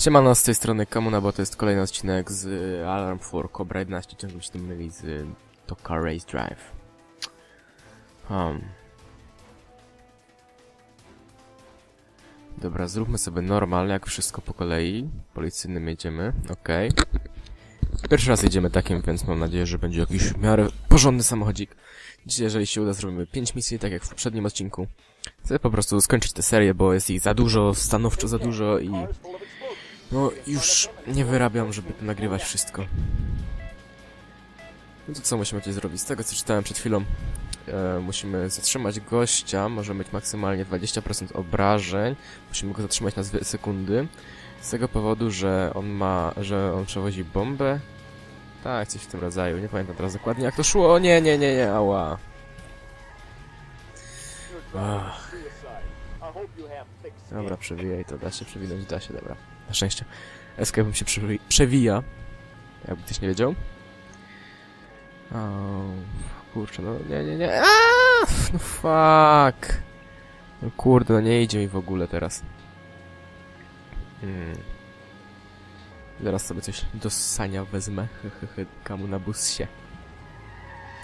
Siemano, z tej strony Kamuna, bo to jest kolejny odcinek z y, Alarm for Cobra 11, ciągle się tym myli z y, Toka Race Drive. Um. Dobra, zróbmy sobie normalnie, jak wszystko po kolei. Policyjnym jedziemy, okej. Pierwszy raz jedziemy takim, więc mam nadzieję, że będzie jakiś w miarę porządny samochodzik. Dzisiaj, jeżeli się uda, zrobimy 5 misji, tak jak w poprzednim odcinku. Chcę po prostu skończyć tę serię, bo jest ich za dużo, stanowczo za dużo i... No, już nie wyrabiam, żeby tu nagrywać wszystko. No to co musimy tutaj zrobić? Z tego, co czytałem przed chwilą, e, musimy zatrzymać gościa, może mieć maksymalnie 20% obrażeń, musimy go zatrzymać na 2 sekundy, z tego powodu, że on ma, że on przewozi bombę. Tak, coś w tym rodzaju, nie pamiętam teraz dokładnie jak to szło, nie, nie, nie, nie, ała. Ach. Dobra, przewijaj to, da się przewinąć, da się, dobra. Na szczęście. Escape'em się przewi przewija. Jakby ktoś nie wiedział. O, kurczę, no nie, nie, nie. Aaaa! No fuck. No kurde, no nie idzie mi w ogóle teraz. Hmm. Zaraz sobie coś do ssania wezmę. Kamu na busie.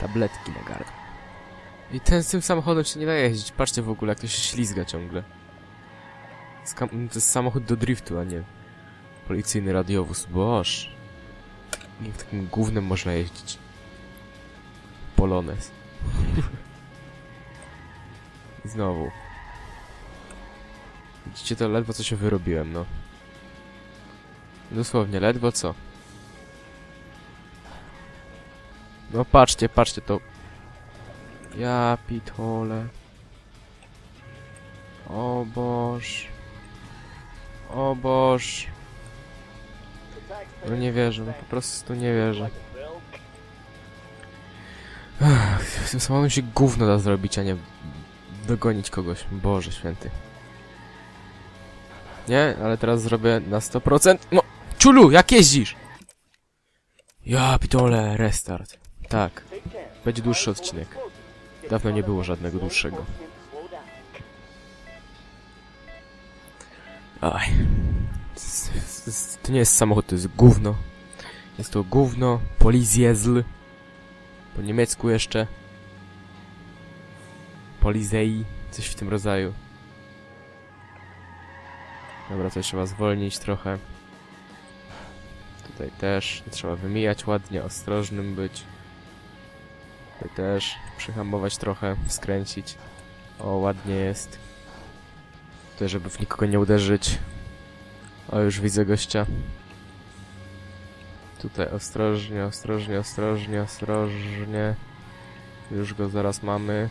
Tabletki na gardło. I ten z tym samochodem się nie da jeździć. Patrzcie w ogóle, jak to się ślizga ciągle. To jest samochód do driftu, a nie policyjny radiowóz. Boż. Jak takim gównem można jeździć. Polones. Znowu. Widzicie to ledwo co się wyrobiłem, no. Dosłownie, ledwo co. No patrzcie, patrzcie to. Ja pitole. O Boż. O Boż. No nie wierzę, no po prostu nie wierzę. W tym samochodzie się gówno da zrobić, a nie dogonić kogoś. Boże święty. Nie, ale teraz zrobię na 100%. No, ciulu, jak jeździsz? Ja pitole, restart. Tak, będzie dłuższy odcinek. Dawno nie było żadnego dłuższego. Aj. To nie jest samochód, to jest gówno. Jest to gówno, Polizjezl. Po niemiecku jeszcze. Polizei, coś w tym rodzaju. Dobra, tutaj trzeba zwolnić trochę. Tutaj też trzeba wymijać ładnie, ostrożnym być. Tutaj też przyhamować trochę, skręcić. O, ładnie jest. Tutaj, żeby w nikogo nie uderzyć. O, już widzę gościa. Tutaj ostrożnie, ostrożnie, ostrożnie, ostrożnie. Już go zaraz mamy.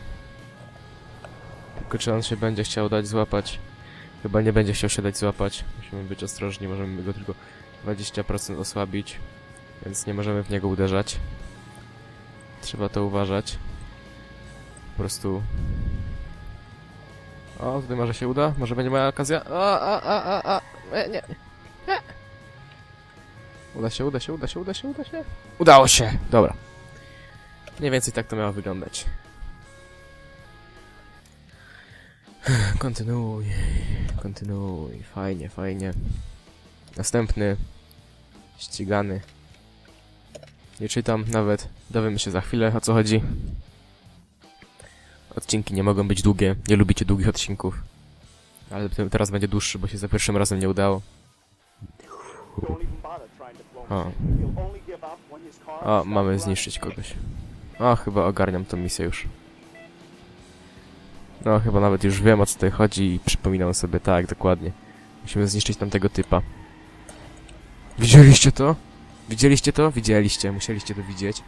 Tylko czy on się będzie chciał dać złapać? Chyba nie będzie chciał się dać złapać. Musimy być ostrożni, możemy go tylko 20% osłabić. Więc nie możemy w niego uderzać. Trzeba to uważać. Po prostu o, tutaj może się uda? Może będzie moja okazja? A, a, a, a, a. E, nie. Nie. Uda się, uda się, uda się, uda się, uda się. Udało się! Dobra. Mniej więcej tak to miało wyglądać. Kontynuuj. Kontynuuj. Fajnie, fajnie. Następny. Ścigany. Nie czytam nawet. Dowiemy się za chwilę o co chodzi. Odcinki nie mogą być długie. Nie lubicie długich odcinków. Ale te- teraz będzie dłuższy, bo się za pierwszym razem nie udało. O, o mamy zniszczyć kogoś. O, chyba ogarniam tą misję już. No, chyba nawet już wiem o co tutaj chodzi i przypominam sobie, tak, dokładnie. Musimy zniszczyć tamtego typa. Widzieliście to? Widzieliście to? Widzieliście, musieliście to widzieć.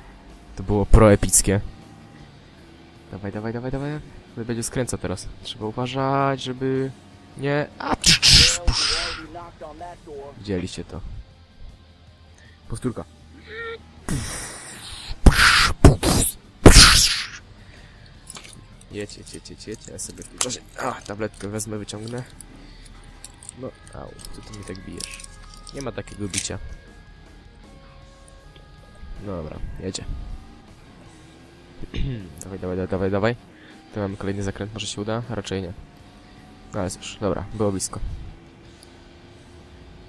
To było proepickie. Dawaj, dawaj, dawaj, dawaj. Tutaj będzie skręca teraz. Trzeba uważać, żeby... Nie... A. Widzieliście to. Powtórka. Jedź, jedź, jedź, jedź. Ja sobie w tym. A, tabletkę wezmę, wyciągnę. No, au, co ty mi tak bijesz? Nie ma takiego bicia. Dobra, jedzie. dawaj, dawaj, dawaj, dawaj. Tu mamy kolejny zakręt, może się uda? Raczej nie. No ale cóż, dobra, było blisko.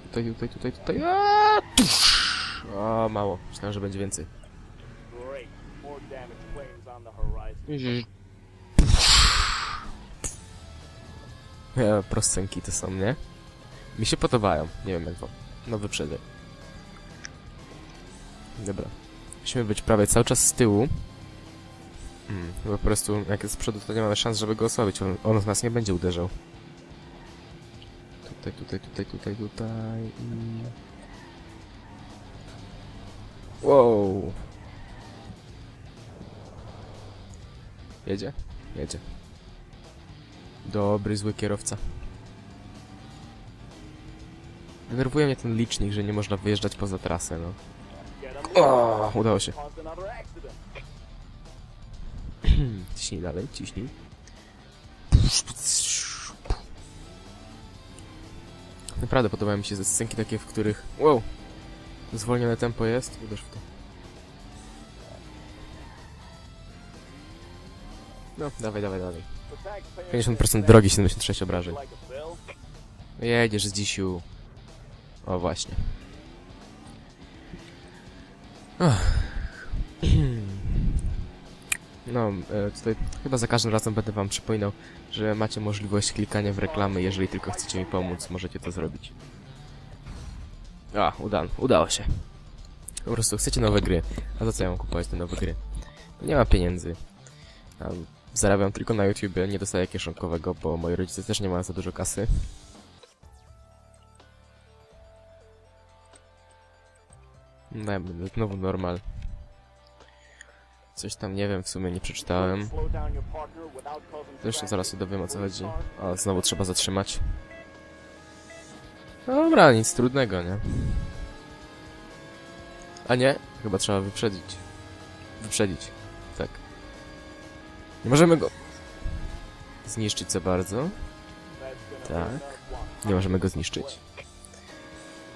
Tutaj, tutaj, tutaj, tutaj. Aaaa! O, mało. Myślałem, że będzie więcej. Ja, proscenki to są, nie? Mi się podobają. Nie wiem jak wam. No wyprzedzę. Dobra. Musimy być prawie cały czas z tyłu. Mm, po prostu jak jest z przodu, to nie mamy szans, żeby go osłabić. On, on nas nie będzie uderzał. Tutaj, tutaj, tutaj, tutaj, tutaj i... Wow! Jedzie? Jedzie. Dobry, zły kierowca. Denerwuje mnie ten licznik, że nie można wyjeżdżać poza trasę, no. O, udało się. Ciśnij dalej, ciśnij. Naprawdę podobają mi się ze scenki takie, w których... Wow! Zwolnione tempo jest. Uderz w to. No, dawaj, dawaj, dawaj. The taxpayers 50% drogi, 76 obrażeń. Jedziesz z dzisiu. O, właśnie. Ach. No, e, tutaj chyba za każdym razem będę wam przypominał, że macie możliwość klikania w reklamy, jeżeli tylko chcecie mi pomóc, możecie to zrobić. A, uda, udało się. Po prostu chcecie nowe gry. A za co ja mam kupować te nowe gry? Nie mam pieniędzy. Zarabiam tylko na YouTubie, nie dostaję kieszonkowego, bo moi rodzice też nie mają za dużo kasy. Dajmy znowu normal. Coś tam nie wiem, w sumie nie przeczytałem. Zresztą zaraz się dowiem o co chodzi. O, znowu trzeba zatrzymać. No Dobra, nic trudnego, nie? A nie? Chyba trzeba wyprzedzić. Wyprzedzić. Tak. Nie możemy go zniszczyć za bardzo. Tak. Nie możemy go zniszczyć.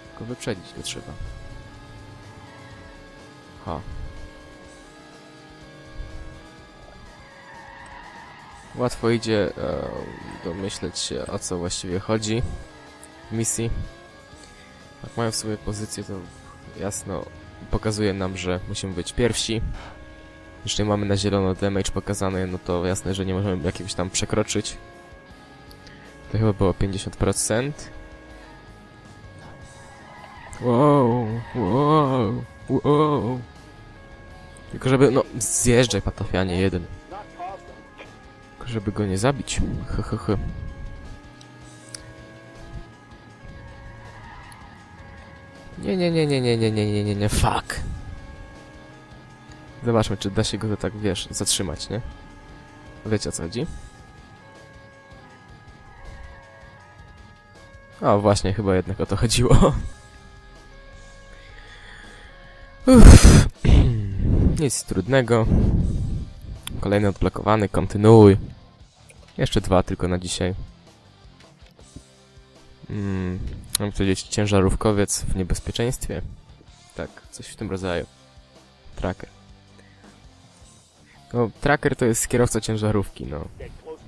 Tylko wyprzedzić go trzeba. Ha. Łatwo idzie e, domyśleć się o co właściwie chodzi w misji. Jak mają w sobie pozycję, to jasno pokazuje nam, że musimy być pierwsi. Jeśli mamy na zielono damage pokazany, no to jasne, że nie możemy jakiegoś tam przekroczyć. To chyba było 50%. Wow, wow, wow. Tylko żeby, no, zjeżdżaj patafianie jeden. Żeby go nie zabić. He, he, he. Nie, nie, nie, nie, nie, nie, nie, nie, nie, nie, fuck. Zobaczmy, czy da się go tak, wiesz, zatrzymać, nie? Wiecie o co chodzi? O, właśnie, chyba jednak o to chodziło. Uff. Nic trudnego. Kolejny odblokowany, kontynuuj. Jeszcze dwa tylko na dzisiaj. Mm, mam powiedzieć ciężarówkowiec w niebezpieczeństwie? Tak, coś w tym rodzaju. Tracker. No, tracker to jest kierowca ciężarówki, no.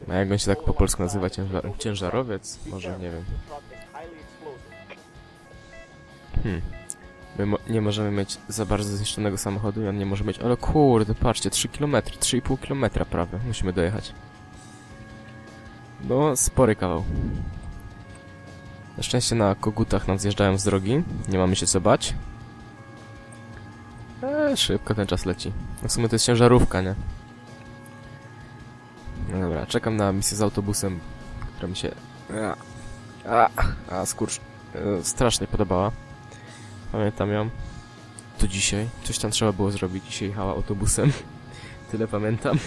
A jak on się tak po polsku nazywa? Ciężar ciężarowiec? Może, nie wiem. Hmm. My mo nie możemy mieć za bardzo zniszczonego samochodu i on nie może mieć... Ale kurde, patrzcie, 3 km, 3,5 km prawie musimy dojechać. No, spory kawał. Na szczęście na kogutach nam zjeżdżają z drogi, nie mamy się co bać. Eee, szybko ten czas leci. No w sumie to jest ciężarówka, nie? No dobra, czekam na misję z autobusem, która mi się... A, a, a skurcz... e, strasznie podobała. Pamiętam ją. To dzisiaj. Coś tam trzeba było zrobić. Dzisiaj jechała autobusem. Tyle pamiętam.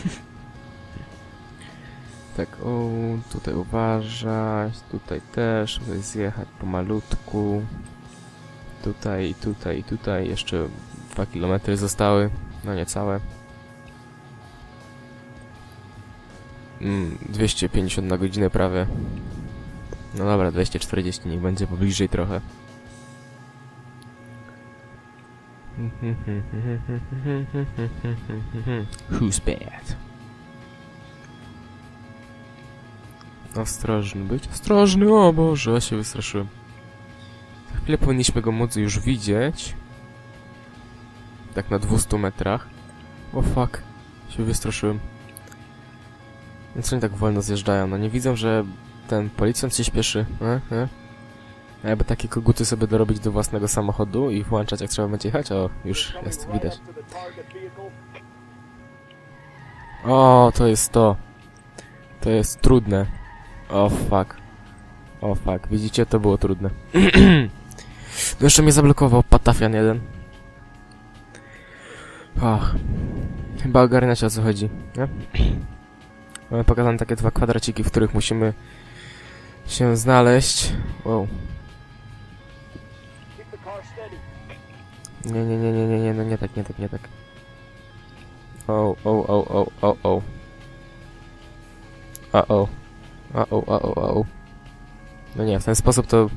tak, o, tutaj uważać. Tutaj też. Tutaj zjechać pomalutku. Tutaj, tutaj, tutaj. Jeszcze 2 km zostały. No niecałe. Mm, 250 na godzinę prawie. No dobra, 240 niech będzie pobliżej trochę. Who's bad? Ostrożny być. Ostrożny, o Boże, ja się wystraszyłem. Tak chwilę powinniśmy go móc już widzieć. Tak na 200 metrach. O fuck. Się wystraszyłem. Więc oni tak wolno zjeżdżają. No nie widzą, że ten policjant się śpieszy. E, e. Jakby takie koguty sobie dorobić do własnego samochodu i włączać jak trzeba będzie jechać, o, już jest, widać. O, to jest to. To jest trudne. O fuck. O fuck, widzicie, to było trudne. no jeszcze mnie zablokował patafian jeden. Ach. Chyba ogarniacie o co chodzi, nie? Mamy pokazane takie dwa kwadraciki, w których musimy się znaleźć. Wow. Nie, nie, nie, nie, nie, nie, no nie tak, nie tak, nie tak. O, o, o, o, o, o. A o. A o, a o, a o. No nie, w ten sposób to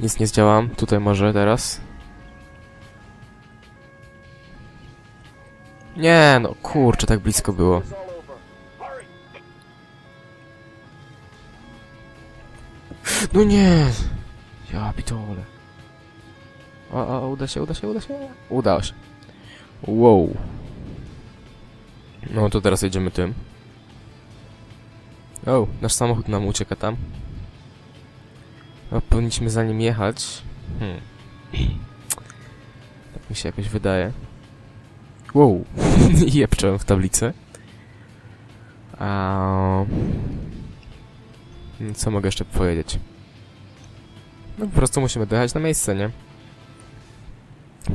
nic nie zdziałam. Tutaj może teraz. Nie, no kurczę, tak blisko było. No nie! Ja pitole. O, o, o, uda się, uda się, uda się. Udało się. Wow. No to teraz jedziemy tym. O, nasz samochód nam ucieka tam. No, powinniśmy za nim jechać. Hmm. Tak mi się jakoś wydaje. Wow. Jepczyłem w tablicę. A... Co mogę jeszcze powiedzieć? No po prostu musimy dojechać na miejsce, nie?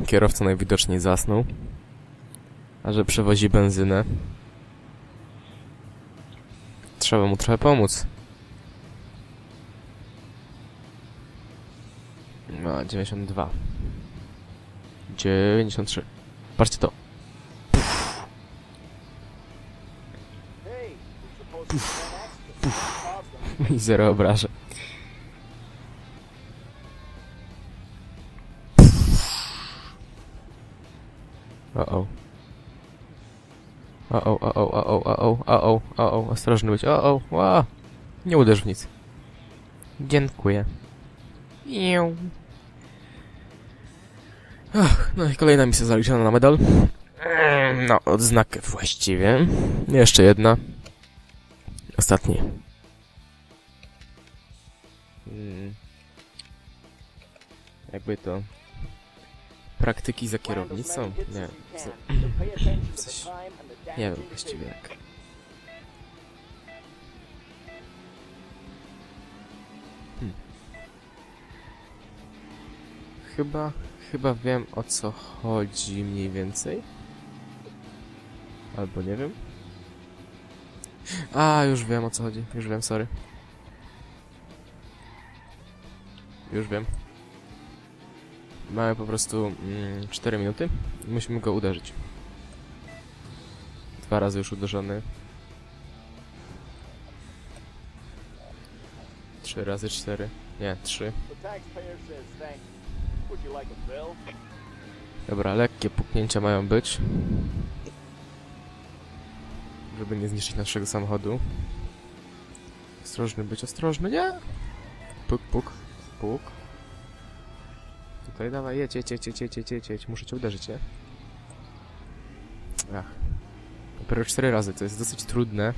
Kierowca najwidoczniej zasnął. A że przewozi benzynę. Trzeba mu trochę pomóc. No, 92. 93. Patrzcie to. Not cause them. I zero obrażeń. O-o. O-o, o-o, o-o, o-o, o-o, o-o, ostrożny być, o-o, ła! Nie uderz w nic. Dziękuję. Iu. Ach, no i kolejna misja zaliczona na medal. No, odznakę właściwie. Jeszcze jedna. Ostatni. Mm. Jakby to... Praktyki za kierownicą? Nie, co, Coś- nie wiem właściwie jak. Hmm. Chyba, chyba wiem o co chodzi mniej więcej. Albo nie wiem. A, już wiem o co chodzi. Już wiem, sorry. Już wiem. Mamy po prostu mm, 4 minuty musimy go uderzyć. Dwa razy już uderzony. Trzy razy cztery. Nie, trzy. Dobra, lekkie puknięcia mają być. Żeby nie zniszczyć naszego samochodu. Ostrożny być, ostrożny, nie! Puk, puk, puk. Tutaj dawaj, jedź, jedź, jedź, jedź, jedź, jedź, jedź. Muszę cię uderzyć, nie? Ach. Dopiero cztery razy, to jest dosyć trudne.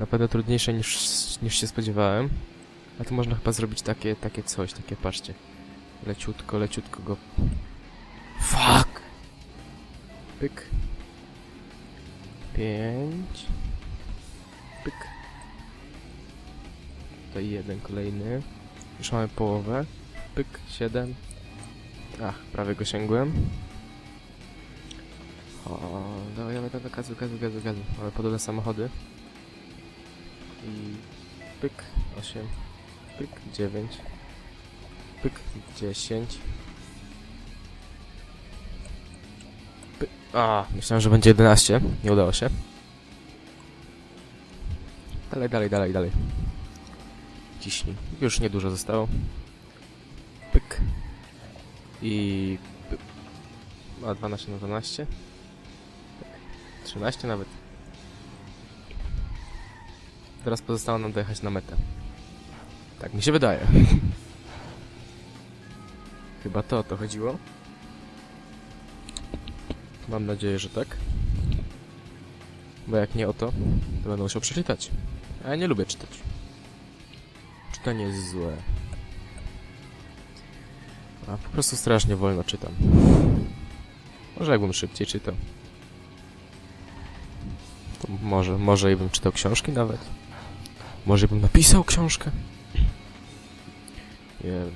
Na pewno trudniejsze niż, niż się spodziewałem. A tu można chyba zrobić takie, takie coś, takie, patrzcie. Leciutko, leciutko go Fuck! Pyk. Pięć. Pyk. Tutaj jeden kolejny. Już mamy połowę. Pyk, siedem. Ach, prawie go sięgłem. O, dawaj, dawaj, dawaj, gazu, gazu, gazu, gazu. Mamy podobne samochody. I pyk, osiem. Pyk, dziewięć. Pyk, dziesięć. A, myślałem, że będzie 11. Nie udało się. Dalej, dalej, dalej, dalej. Ciśnij. Już niedużo zostało. I... A, 12 na 12. Tak. 13 nawet. Teraz pozostało nam dojechać na metę. Tak mi się wydaje. Chyba to o to chodziło. Mam nadzieję, że tak. Bo jak nie o to, to będę musiał przeczytać. A ja nie lubię czytać. Czytanie jest złe. A po prostu strasznie wolno czytam. Może jakbym szybciej czytał. To może, może i bym czytał książki nawet. Może bym napisał książkę. Nie wiem.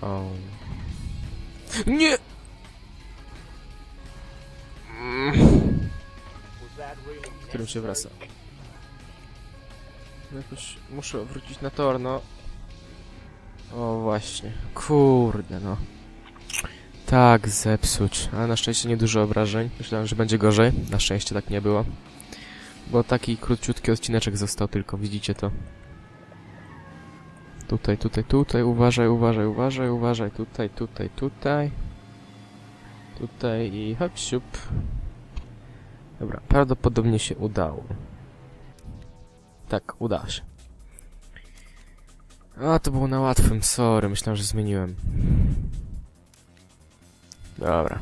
O. Nie! Really Którym się wraca? No Jakoś muszę wrócić na tor, no. O właśnie. Kurde, no. Tak, zepsuć. Ale na szczęście nie dużo obrażeń. Myślałem, że będzie gorzej. Na szczęście tak nie było. Bo taki króciutki odcineczek został tylko, widzicie to. Tutaj, tutaj, tutaj, uważaj, uważaj, uważaj, uważaj, tutaj, tutaj, tutaj. Tutaj i hop, siup. Dobra, prawdopodobnie się udało. Tak, udało się. A, to było na łatwym, sorry, myślałem, że zmieniłem. Dobra.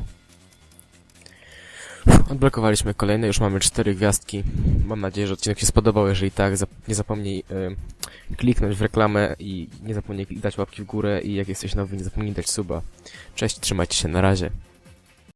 Odblokowaliśmy kolejne, już mamy cztery gwiazdki. Mam nadzieję, że odcinek się spodobał. Jeżeli tak, zap- nie zapomnij y, kliknąć w reklamę i nie zapomnij dać łapki w górę i jak jesteś nowy, nie zapomnij dać suba. Cześć, trzymajcie się, na razie.